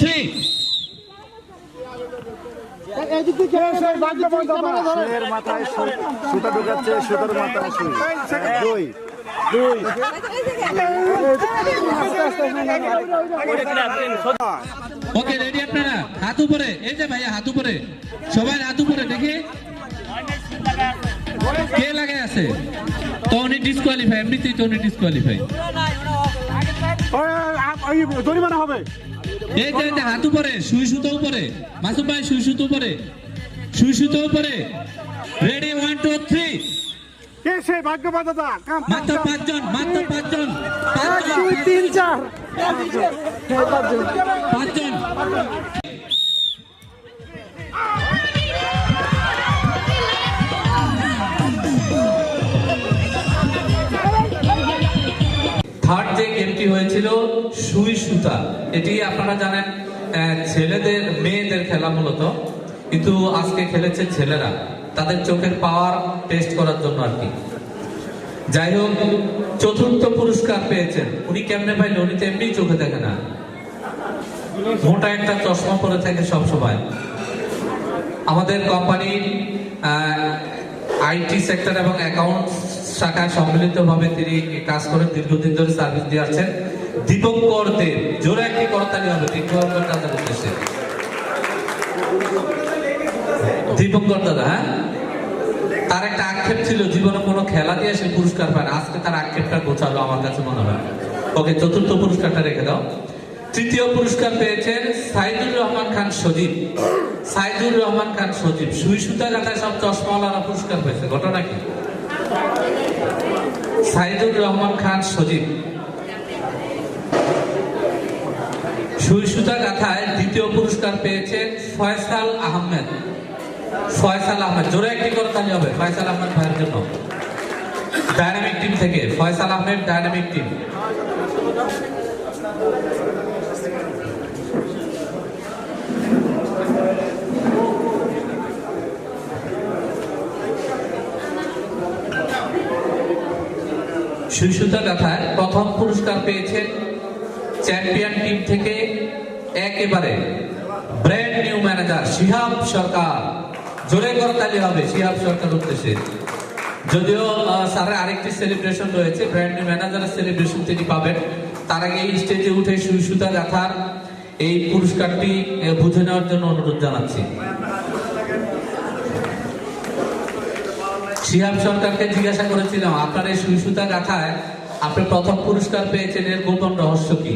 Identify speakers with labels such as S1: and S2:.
S1: Three
S2: মাথায় সুতা ঢুকাচ্ছে সুতার মাথায় দুই। দুই।
S1: ওকে রেডি আপনারা? হাত উপরে। এই যে ভাইয়া হাত উপরে। সবাই হাত উপরে দেখি। কে লাগে আছে? তো উনি ডিসকোয়ালিফাই এমনিতেই তো উনি ডিসকোয়ালিফাই
S2: জরিমানা হবে।
S1: এই যে হাত উপরে সুই সুতো উপরে। মাসুম ভাই সুই সুতো উপরে। সুই সুতো উপরে। রেডি ওয়ান টু থ্রি
S2: এসে ভাগ্যবান দাদা
S1: মাত্র পাঁচজন মাত্র পাঁচজন। পাঁচ
S2: দুই তিন চার।
S1: পাঁচজন। থার্ড যে গেমটি হয়েছিল, সুই সুতা। এটি আপনারা জানেন ছেলেদের, মেয়েদের খেলা মূলত। কিন্তু আজকে খেলেছে ছেলেরা। তাদের চোখের পাওয়ার টেস্ট করার জন্য আর কি। যাই হোক, চতুর্থ পুরস্কার পেয়েছেন। উনি কেমনে পাইলে উনি তো এমনি চোখে দেখে না। মোটা একটা চশমা পরে থাকে সব সময় আমাদের কোম্পানির আইটি সেক্টর এবং অ্যাকাউন্ট শাখায় সম্মিলিতভাবে তিনি কাজ করে দীর্ঘদিন ধরে সার্ভিস দিয়ে আসছেন। দীপঙ্কর দেব জোরে একটি করতালি হবে। দীপঙ্কর দাদার উদ্দেশ্যে। দীপঙ্কর দাদা হ্যাঁ? তার একটা আক্ষেপ ছিল, জীবনে কোনো খেলা দিয়ে সে পুরস্কার পায় আজকে তার আক্ষেপটা গোছালো আমার কাছে মনে হয়। ওকে, চতুর্থ পুরস্কারটা রেখে দাও। তৃতীয় পুরস্কার পেয়েছেন সাইদুর রহমান খান সজীব। সাইদুর রহমান খান সজীব। সুই সুতা কাটায় সব চশমাওয়ালারা পুরস্কার পেয়েছে। ঘটনা কি? সাইদুর রহমান খান সজীব। সুইসুতা গাথায় দ্বিতীয় পুরস্কার পেয়েছে ফয়সাল আহমেদ। ফয়সাল আহমেদ, জোরে একটি করে তালি হবে। ফয়সাল আহমেদ ভাইয়ের জন্য। ডায়নামিক টিম থেকে, ফয়সাল আহমেদ ডায়নামিক টিম শিশুতা গাথায় প্রথম পুরস্কার পেয়েছেন চ্যাম্পিয়ন টিম থেকে একেবারে brand new manager Shihab Sarkar. জোরে করতালি হবে শিহাব সরকার উদ্দেশ্যে। যদিও স্যারের আরেকটি সেলিব্রেশন রয়েছে, ব্র্যান্ড নিউ ম্যানেজারের সেলিব্রেশন তিনি পাবেন। তার আগে এই স্টেজে উঠে সুতা গাথার এই পুরস্কারটি বুঝে নেওয়ার জন্য অনুরোধ জানাচ্ছি। শিহাব সরকারকে জিজ্ঞাসা করেছিলাম, আপনার এই সুইসুতা গাথায় আপনি প্রথম পুরস্কার পেয়েছেন, এর গোপন রহস্য কি?